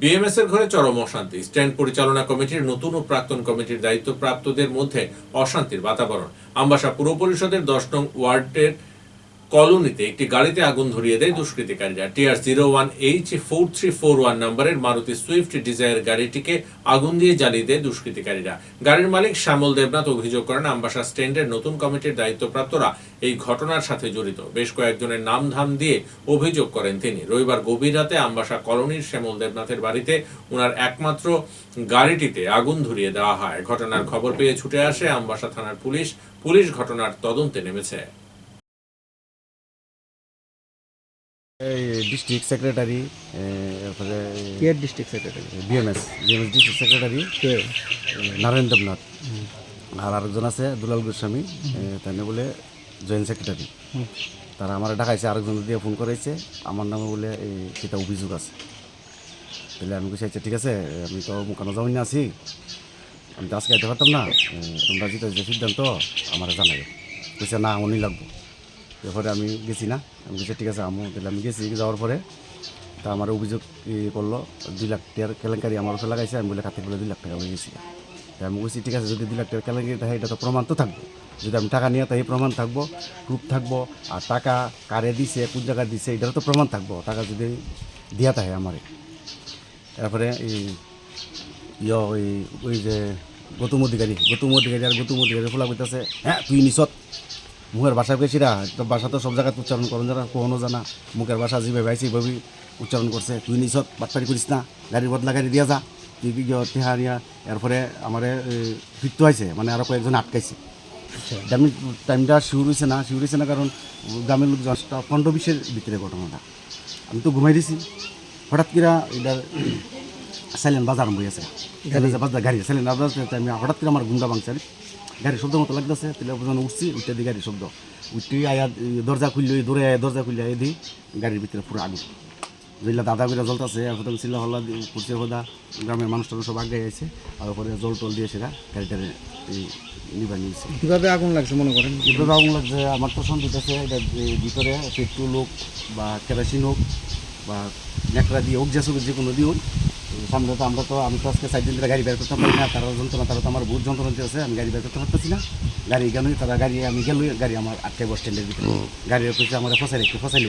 BMS এর ঘরে চরম অশান্তি। স্ট্যান্ড পরিচালনা কমিটির নতুন ও প্রাক্তন কমিটির দায়িত্বপ্রাপ্তদের মধ্যে অশান্তির বাতাবরণ। আম্বাসা পুর পরিষদের দশ নং ওয়ার্ডের কলোনিতে একটি গাড়িতে আগুন ধরিয়ে দেয় দুষ্কৃতিকারীরা। TR zero one H four three four one নম্বরের মারুতি সুইফট ডিজায়ার গাড়িটিকে আগুন দিয়ে জ্বালিয়ে দেয় দুষ্কৃতিকারীরা। গাড়ির মালিক শ্যামল দেবনাথ অভিযোগ করেন, আমবাসা স্ট্যান্ডের নতুন কমিটির দায়িত্বপ্রাপ্তরা এই ঘটনার সাথে জড়িত। বেশ কয়েকজনের নাম ধাম দিয়ে অভিযোগ করেন তিনি। রবিবার গভীর রাতে আমবাসা কলোনির শ্যামল দেবনাথের বাড়িতে ওনার একমাত্র গাড়িটিতে আগুন ধরিয়ে দেওয়া হয়। ঘটনার খবর পেয়ে ছুটে আসে আমবাসা থানার পুলিশ। পুলিশ ঘটনার তদন্তে নেমেছে। ডিস্ট্রিক্ট সেক্রেটারি তারপরে কে district secretary BMS BMS district secretary কে? নারায়ণ দেবনাথ আর আরেকজন আছে দুলাল গোস্বামী তাই বলে জয়েন্ট সেক্রেটারি তারা আমার ডাকাইছে আরেকজন দিয়ে ফোন করেছে আমার নামে বলে এই সেটা অভিযোগ আছে। তাহলে আমি কিছু আচ্ছা ঠিক আছে আমি তো মুখানো যাওয়াই না আছি। আমি তো আজকে যেতে পারতাম না। তোমরা যেটা যে সিদ্ধান্ত আমার জানাবে কইছে না উনি লাগবো। এরপরে আমি গেছি না। আমি বলছি, ঠিক আছে আমু তাহলে আমি গেছি। যাওয়ার পরে তা আমার অভিযোগ করল, দুই লাখ টাকার কেলেঙ্কারি আমার উপরে লাগাইছে। আমি বলে খাতে বলে দুই লাখ টাকা হয়ে গেছি। আমি বলছি, ঠিক আছে, যদি দুই লাখ টাকার কেলেঙ্কারি থাকে, এটা তো প্রমাণ তো থাকবে। যদি আমি টাকা নিয়ে তাই প্রমাণ থাকব প্রুফ থাকব, আর টাকা কারে দিছে, কোন জায়গায় দিছে, এটারও তো প্রমাণ থাকব, টাকা যদি দিয়া থাকে আমারে। তারপরে এই ইয়, ওই যে গৌতম অধিকারী গৌতম অধিকারী আর গৌতম অধিকারী ফোলা কইতাছে হ্যাঁ তুই নিছত মুখের ভাষা পেয়েছিরা তো ভাষা তো সব জায়গায় উচ্চারণ করুন যারা কখনো জানা। মুখের ভাষা যেভাবে আইসি এইভাবে উচ্চারণ করছে তুই নিছত বাটপারি করিস না গাড়ির বদলা গাড়ি দিয়া যা। তুই কি টেহারিয়া এরপরে আমারে ফিরতে হয়েছে মানে আরও কয়েকজন আটকাইছে। আমি টাইমটা শিউর হয়েছে না শিউর হয়েছে না কারণ গ্রামের লোক দশটা পনেরো বিশের ভিতরে ঘটনাটা। আমি তো ঘুমাই দিছি। হঠাৎ করে এটার সাইলেন্ট বাজার আরম্ভ হয়েছে গাড়ি? সাইলেন্ট বাজার আমি হঠাৎ করে আমার গুন্ডা ভাঙছে। গাড়ির শব্দ মতো লাগতেছে তাহলে যখন উঠছি উঠতে দিই গাড়ির শব্দ। উঠতে আয়া দরজা খুললে দৌড়ে আয়া দরজা খুললে আয় দিই গাড়ির ভিতরে পুরো আগুন। যেগুলা দাদা করে জ্বলতেছে আর প্রথম ছিল হল্লা করছে হদা গ্রামের মানুষটা সব আগে আছে আর ওপরে জল টল দিয়ে সেটা গাড়িটারে এই নিবা নিয়েছে। কীভাবে আগুন লাগছে মনে করেন? এভাবে আগুন লাগছে আমার তো সন্দেহ আছে এটা ভিতরে পেট্রোল হোক বা কেরাসিন হোক বা ন্যাকড়া দিয়ে হোক যেসব যে কোনো দিয়ে হোক সামনে তো আমরা তো আমি তো আজকে সাইড দিন ধরে গাড়ি বের করতে পারি না তারা যন্ত্রণা তারা তো আমার বহুত যন্ত্রণা আছে আমি গাড়ি বের করতে পারতেছি না। গাড়ি গেলই তারা গাড়ি আমি গেলই গাড়ি আমার আটকে বস স্ট্যান্ডের ভিতরে গাড়ির পিছিয়ে আমার ফসাই রেখে ফসাই